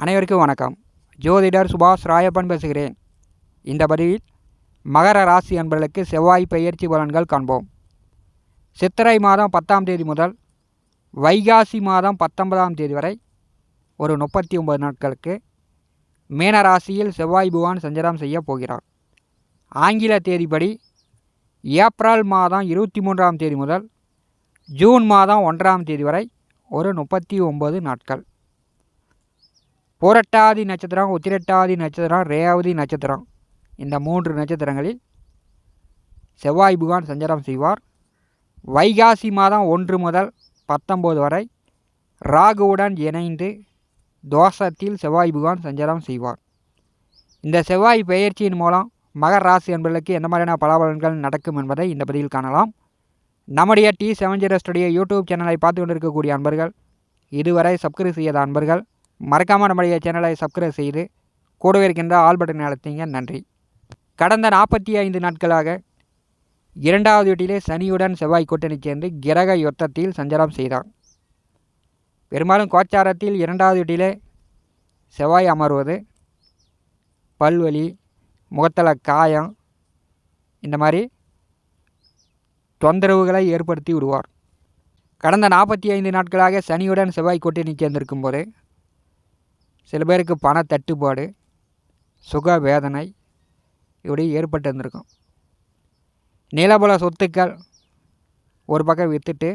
அனைவருக்கும் வணக்கம். ஜோதிடர் சுபாஷ் ராயப்பன் பேசுகிறேன். இந்த பதிவில் மகர ராசி அன்பர்களுக்கு செவ்வாய் பெயர்ச்சி பலன்கள் காண்போம். சித்திரை மாதம் பத்தாம் தேதி முதல் வைகாசி மாதம் பத்தொன்பதாம் தேதி வரை ஒரு முப்பத்தி ஒன்பது நாட்களுக்கு மீன ராசியில் செவ்வாய் புவான் சஞ்சரம் செய்ய போகிறார். ஆங்கில தேதிப்படி ஏப்ரல் மாதம் இருபத்தி மூன்றாம் தேதி முதல் ஜூன் மாதம் ஒன்றாம் தேதி வரை ஒரு முப்பத்தி ஒம்பது நாட்கள். புரட்டாதி நட்சத்திரம் உத்திரட்டாதி நட்சத்திரம் ரேவதி நட்சத்திரம். இந்த மூன்று நட்சத்திரங்களில் செவ்வாய் புகான் சஞ்சாரம் செய்வார். வைகாசி மாதம் ஒன்று முதல் பத்தொம்போது வரை ராகுவுடன் இணைந்து தோஷத்தில் செவ்வாய் புகான் சஞ்சாரம் செய்வார். இந்த செவ்வாய் பெயர்ச்சியின் மூலம் மகர் ராசி என்பதற்கு எந்த மாதிரியான பலாபலன்கள் நடக்கும் என்பதை இந்த பதிவில் காணலாம். நம்முடைய T seven zero studio YouTube சேனலை பார்த்து கொண்டிருக்கக்கூடிய அன்பர்கள் இதுவரை சப்ஸ்கிரைப் செய்யாத அன்பர்கள் மறக்காமல் நம்முடைய சேனலை சப்ஸ்கிரைப் செய்து கூடவே இருக்கின்ற ஆல் பட்டன் அழுத்திங்க. நன்றி. கடந்த நாற்பத்தி ஐந்து நாட்களாக இரண்டாவது வீட்டிலே சனியுடன் செவ்வாய் கூட்டணி சேர்ந்து கிரக யுத்தத்தில் சஞ்சாரம் செய்தான். பெரும்பாலும் கோச்சாரத்தில் இரண்டாவது வீட்டிலே செவ்வாய் அமர்வது பல்வலி முகத்தில் காயம் இந்த மாதிரி தொந்தரவுகளை ஏற்படுத்தி விடுவார். கடந்த நாற்பத்தி ஐந்து நாட்களாக சனியுடன் செவ்வாய் கூட்டணி சேர்ந்திருக்கும் போது சில பேருக்கு பண தட்டுப்பாடு சுக வேதனை இப்படி ஏற்பட்டு இருந்திருக்கும் நிலபல சொத்துக்கள் ஒரு பக்கம் விற்றுட்டு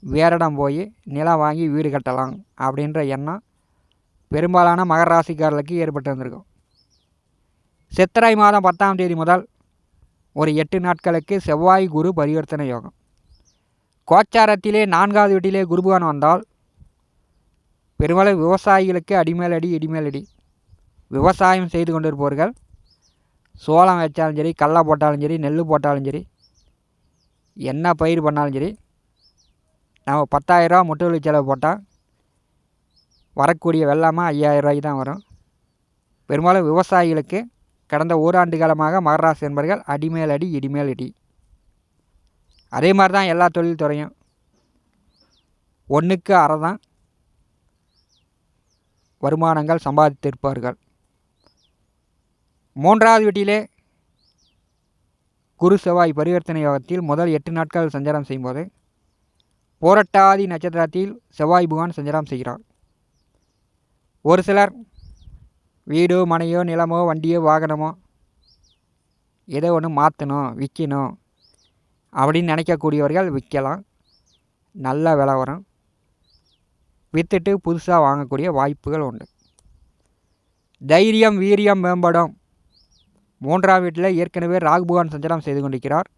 வேற இடம் போய் நிலம் வாங்கி வீடு கட்டலாம் அப்படின்ற எண்ணம் பெரும்பாலான மகர ராசிக்காரர்களுக்கு ஏற்பட்டு வந்திருக்கும். சித்திரை மாதம் பத்தாம் தேதி முதல் ஒரு எட்டு நாட்களுக்கு செவ்வாய் குரு பரிவர்த்தனை யோகம். கோச்சாரத்திலே நான்காவது வீட்டிலே குருபகான் வந்தால் பெரும்பாலும் விவசாயிகளுக்கு அடிமேலடி அடி அடி விவசாயம் செய்து கொண்டிருப்பவர்கள் சோளம் வச்சாலும் சரி கடலை போட்டாலும் சரி நெல் போட்டாலும் சரி என்ன பயிர் பண்ணாலும் சரி நம்ம பத்தாயிரரூவா முட்டுவலி செலவு போட்டால் வரக்கூடிய வெள்ளாமல் ஐயாயிரம் ரூபாய்க்கு தான் வரும். பெரும்பாலும் விவசாயிகளுக்கு கடந்த ஓராண்டு காலமாக மகராசி என்பர்கள் அடிமேல் அடி இடிமேல் இடி அதே மாதிரி தான் எல்லா தொழில் துறையும். ஒன்றுக்கு அரை தான். வருமானங்கள் சம்பாதித்திருப்பார்கள். மூன்றாவது வீட்டிலே குரு செவ்வாய் பரிவர்த்தனை யோகத்தில் முதல் எட்டு நாட்கள் சஞ்சாரம் செய்யும்போது போரட்டாதி நட்சத்திரத்தில் செவ்வாய் புகான் சஞ்சாரம் செய்கிறார். ஒரு சிலர் வீடோ மனையோ நிலமோ வண்டியோ வாகனமோ ஏதோ ஒன்று மாற்றணும் விற்கணும் அப்படின்னு நினைக்கக்கூடியவர்கள் விற்கலாம். நல்ல விலை வரும். விற்றுட்டு புதுசாக வாங்கக்கூடிய வாய்ப்புகள் உண்டு. தைரியம் வீரியம் மேம்படும். மூன்றாம் வீட்டில் ஏற்கனவே ராகுபகான் சஞ்சலம் செய்து கொண்டிருக்கிறார்.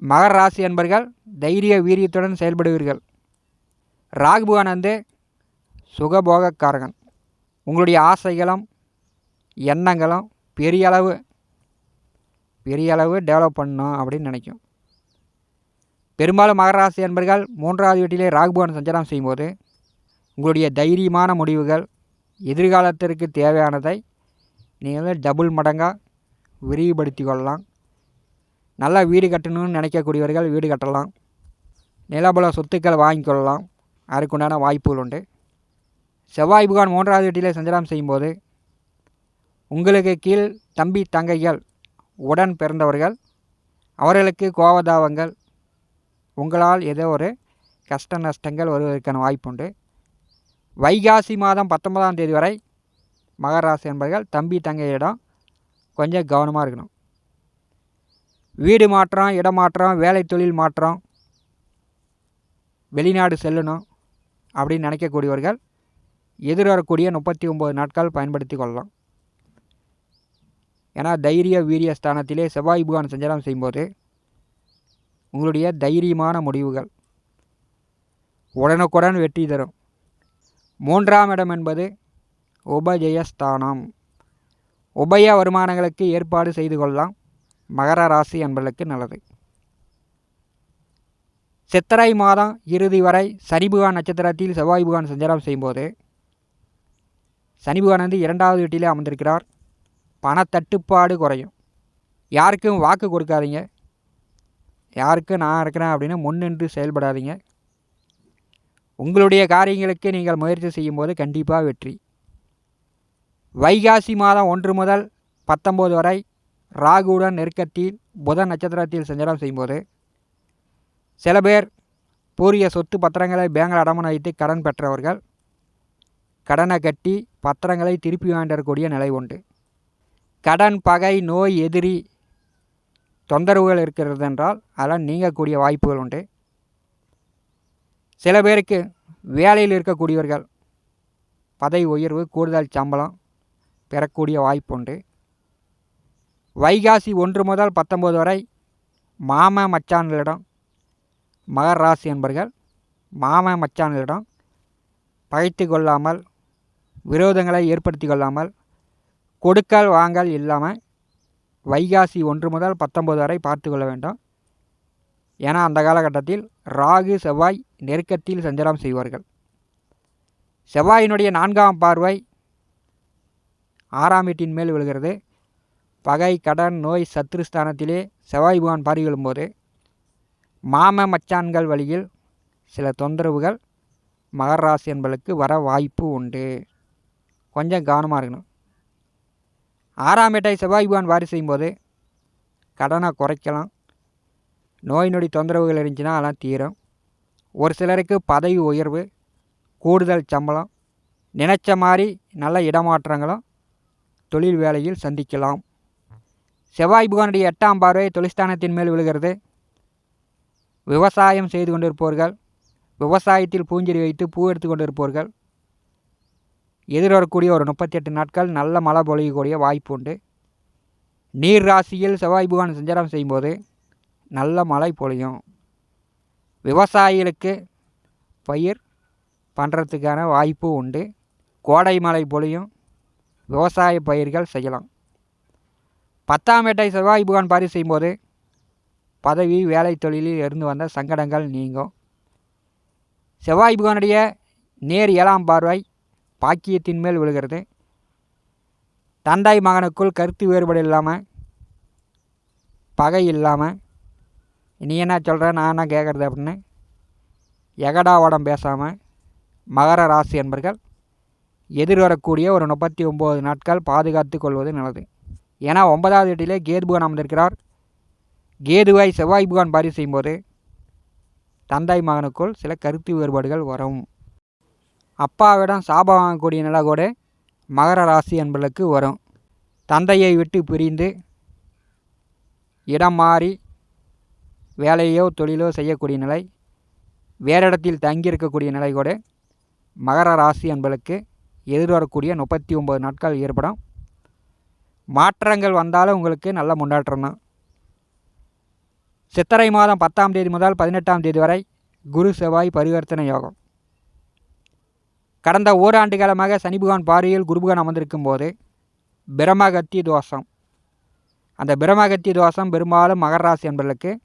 மகர ராசி என்பர்கள் தைரிய வீரியத்துடன் செயல்படுவீர்கள். ராகுபகான் வந்து சுகபோகக்காரகன். உங்களுடைய ஆசைகளும் எண்ணங்களும் பெரிய அளவு பெரிய அளவு டெவலப் பண்ணணும் அப்படின்னு நினைக்கும். பெரும்பாலும் மகராசி என்பர்கள் மூன்றாவது வீட்டிலே ராகுபவன் சஞ்சாரம் செய்யும்போது உங்களுடைய தைரியமான முடிவுகள் எதிர்காலத்திற்கு தேவையானதை நீங்கள் டபுள் மடங்காக விரிவுபடுத்தி கொள்ளலாம். நல்லா வீடு கட்டணும்னு நினைக்கக்கூடியவர்கள் வீடு கட்டலாம். நிலபல சொத்துக்கள் வாங்கி கொள்ளலாம். அதுக்குண்டான வாய்ப்புகள் உண்டு. செவ்வாய் புகான் மூன்றாவது வீட்டிலே சஞ்சாரம் செய்யும்போது உங்களுக்கு கீழ் தம்பி தங்கைகள் உடன் பிறந்தவர்கள் அவர்களுக்கு கோபதாபங்கள் உங்களால் ஏதோ ஒரு கஷ்ட நஷ்டங்கள் வருவதற்கான வாய்ப்புண்டு வைகாசி மாதம் பத்தொன்பதாம் தேதி வரை மகராசி என்பவர்கள் தம்பி தங்கையிடம் கொஞ்சம் கவனமாக இருக்கணும். வீடு மாற்றம் இடமாற்றம் வேலை தொழில் மாற்றம் வெளிநாடு செல்லணும் அப்படின்னு நினைக்கக்கூடியவர்கள் எதிர்வரக்கூடிய முப்பத்தி ஒம்பது நாட்கள் பயன்படுத்தி கொள்ளலாம். ஏன்னா தைரிய வீரிய ஸ்தானத்திலே செவ்வாய் புகான் சஞ்சாரம் செய்யும்போது உங்களுடைய தைரியமான முடிவுகள் உடனுக்குடன் வெற்றி தரும். மூன்றாம் இடம் என்பது உபஜயஸ்தானம். உபய வருமானங்களுக்கு ஏற்பாடு செய்து கொள்ளலாம். மகர ராசி என்பதற்கு நல்லது. சித்திரை மாதம் இறுதி வரை சனி புகான் நட்சத்திரத்தில் செவ்வாய் புகான் சஞ்சாரம் செய்யும்போது சனி புகான் வந்து இரண்டாவது வீட்டிலே அமர்ந்திருக்கிறார். பணத்தட்டுப்பாடு குறையும். யாருக்கும் வாக்கு கொடுக்காதீங்க. யாருக்கும் நான் இருக்கிறேன் அப்படின்னு முன்னின்று செயல்படாதீங்க. உங்களுடைய காரியங்களுக்கு நீங்கள் முயற்சி செய்யும்போது கண்டிப்பாக வெற்றி. வைகாசி மாதம் ஒன்று முதல் பத்தொம்போது வரை ராகுடன் நெருக்கத்தில் புதன் நட்சத்திரத்தில் சஞ்சாரம் செய்யும்போது சில பேர் பூரிய சொத்து பத்திரங்களை பேங்கில் அடமானம் வைத்து கடன் பெற்றவர்கள் கடனை கட்டி பத்திரங்களை திருப்பி வாங்கிடக்கூடிய நிலை உண்டு. கடன் பகை நோய் எதிரி தொந்தரவுகள் இருக்கிறது என்றால் அதெல்லாம் நீங்கக்கூடிய வாய்ப்புகள் உண்டு. சில பேருக்கு வேலையில் இருக்கக்கூடியவர்கள் பதவி உயர்வு கூடுதல் சம்பளம் பெறக்கூடிய வாய்ப்புண்டு. வைகாசி ஒன்று முதல் பத்தொம்போது வரை மாம மச்சான்களிடம் மகர் ராசி என்பர்கள் மாம மச்சான்களிடம் பகைத்து கொள்ளாமல் விரோதங்களை ஏற்படுத்தி கொள்ளாமல் கொடுக்கல் வாங்கல் இல்லாமல் வைகாசி ஒன்று முதல் பத்தொம்போது வரை பார்த்து கொள்ள வேண்டும். ஏன்னா அந்த காலகட்டத்தில் ராகு செவ்வாய் நெருக்கத்தில் சஞ்சாரம் செய்வார்கள். செவ்வாயினுடைய நான்காம் பார்வை ஆறாம் வீட்டின் மேல் விழுகிறது. பகை கடன் நோய் சத்ருஸ்தானத்திலே செவ்வாய் பகவான் பார்வை விழும்போது மாம மச்சான்கள் வழியில் சில தொந்தரவுகள் மகர ராசி என்பதற்கு வர வாய்ப்பு உண்டு. கொஞ்சம் கவனமாக இருக்கணும். ஆறாம் வீட்டை செவ்வாய் பகவான் வாரி செய்யும்போது கடனை குறைக்கலாம். நோய் நொடி தொந்தரவுகள் இருந்துச்சுன்னா அதெல்லாம் தீரும். ஒரு சிலருக்கு பதவி உயர்வு கூடுதல் சம்பளம் நினச்ச மாதிரி நல்ல இடமாற்றங்களும் தொழில் வேலையில் சந்திக்கலாம். செவ்வாய் புகானுடைய எட்டாம் பார்வை தொழிற்ஸ்தானத்தின் மேல் விழுகிறது. விவசாயம் செய்து கொண்டிருப்பவர்கள் விவசாயத்தில் பூஞ்செடி வைத்து பூ எடுத்து கொண்டிருப்பவர்கள் எதிர்வரக்கூடிய ஒரு முப்பத்தி எட்டு நாட்கள் நல்ல மழை பொழியக்கூடிய வாய்ப்பு உண்டு நீர் ராசியில் செவ்வாய் புகான் சஞ்சாரம் செய்யும்போது நல்ல மழை பொழியும். விவசாயிகளுக்கு பயிர் பண்ணுறதுக்கான வாய்ப்பு உண்டு. கோடை மழை பொழியும் விவசாய பயிர்கள் செய்யலாம். பத்தாம் செவ்வாய் புகான் பாரி செய்யும்போது பதவி வேலை தொழிலில் இருந்து வந்த சங்கடங்கள் நீங்கும். செவ்வாய் புகானுடைய நேர் ஏழாம் பார்வை பாக்கியத்தின் மேல் விழுகிறது. தந்தை மகனுக்குள் கருத்து வேறுபாடு இல்லாமல் பகை இல்லாமல் நீ என்ன சொல்கிற நான் என்ன கேட்குறது அப்படின்னு? எகடாவடம் பேசாமல் மகர ராசி என்பர்கள் எதிர்வரக்கூடிய ஒரு முப்பத்தி ஒம்பது நாட்கள் பாதுகாத்து கொள்வது நல்லது. ஏன்னா ஒன்பதாவது வீட்டிலே கேது புகான் அமர்ந்திருக்கிறார். கேதுவை செவ்வாய் புகான் பாரி செய்யும்போது தந்தை மகனுக்குள் சில கருத்து வேறுபாடுகள் வரும். அப்பாவிடம் சாபம் வாங்கக்கூடிய நிலை கூட மகர ராசி என்பதற்கு வரும். தந்தையை விட்டு பிரிந்து இடம் மாறி வேலையோ தொழிலோ செய்யக்கூடிய நிலை வேறு இடத்தில் தங்கியிருக்கக்கூடிய நிலை கூட மகர ராசி என்பதற்கு எதிர்வரக்கூடிய முப்பத்தி ஒம்பது நாட்கள் ஏற்படும். மாற்றங்கள் வந்தாலும் உங்களுக்கு நல்ல முன்னேற்றம் தான். சித்திரை மாதம் பத்தாம் தேதி முதல் பதினெட்டாம் தேதி வரை குரு செவ்வாய் பரிவர்த்தனை யோகம். கடந்த ஓராண்டு காலமாக சனிபுகான் பகவான் பார்வையில் குருபகான் அமர்ந்திருக்கும் போது பிரமகத்தி தோஷம். அந்த பிரமகத்தி தோஷம் பெரும்பாலும் மகராசி என்பதற்கு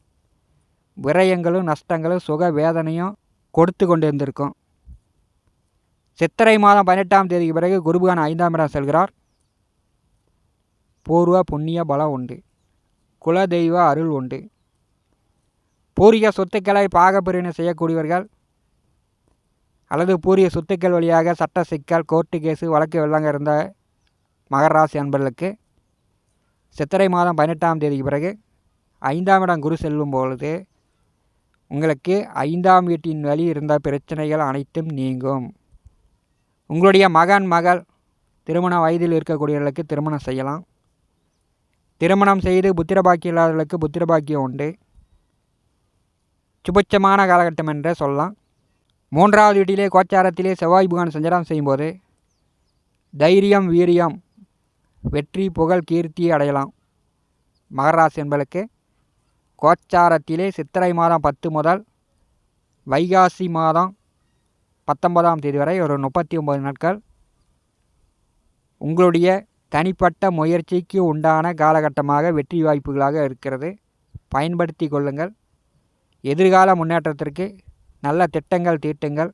விரயங்களும் நஷ்டங்களும் சுக வேதனையும் கொடுத்து கொண்டு இருந்திருக்கும் சித்திரை மாதம் பதினெட்டாம் தேதிக்கு பிறகு குருபகான் ஐந்தாம் இடம் செல்கிறார். பூர்வ புண்ணிய பலம் உண்டு. குலதெய்வ அருள் உண்டு. பூரிய சொத்துக்களை பாகப்பிரிவினை செய்யக்கூடியவர்கள் அல்லது பூரிய சொத்துக்கள் வழியாக சட்ட சிக்கல் கோர்ட்டு கேஸு வழக்கு வெள்ளங்க இருந்த மகராசி அன்பர்களுக்கு சித்திரை மாதம் பதினெட்டாம் தேதிக்கு பிறகு ஐந்தாம் இடம் குரு செல்லும் பொழுது உங்களுக்கு ஐந்தாம் வீட்டின் வழி இருந்த பிரச்சனைகள் அனைத்தும் நீங்கும். உங்களுடைய மகன் மகள் திருமண வயதில் இருக்கக்கூடியவர்களுக்கு திருமணம் செய்யலாம். திருமணம் செய்து புத்திரபாக்கியம் இல்லாதவர்களுக்கு புத்திரபாக்கியம் உண்டு. சுபட்சமான காலகட்டம் என்றே சொல்லலாம். மூன்றாவது வீட்டிலே கோச்சாரத்திலே செவ்வாய் புகான் சஞ்சாரம் செய்யும்போது தைரியம் வீரியம் வெற்றி புகழ் கீர்த்தி அடையலாம். மகராசி என்பதற்கு கோச்சாரத்திலே சித்திரை மாதம் பத்து முதல் வைகாசி மாதம் பத்தொன்பதாம் தேதி வரை ஒரு முப்பத்தி ஒம்பது நாட்கள் உங்களுடைய தனிப்பட்ட முயற்சிக்கு உண்டான காலகட்டமாக வெற்றி வாய்ப்புகளாக இருக்கிறது. பயன்படுத்தி கொள்ளுங்கள். எதிர்கால முன்னேற்றத்திற்கு நல்ல திட்டங்கள் தீட்டுங்கள்.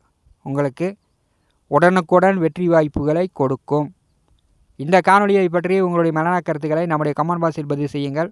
உங்களுக்கு உடனுக்குடன் வெற்றி வாய்ப்புகளை கொடுக்கும். இந்த காணொலியை பற்றி உங்களுடைய மரண கருத்துக்களை நம்முடைய கமெண்ட் பாக்ஸில் பதிவு செய்யுங்கள்.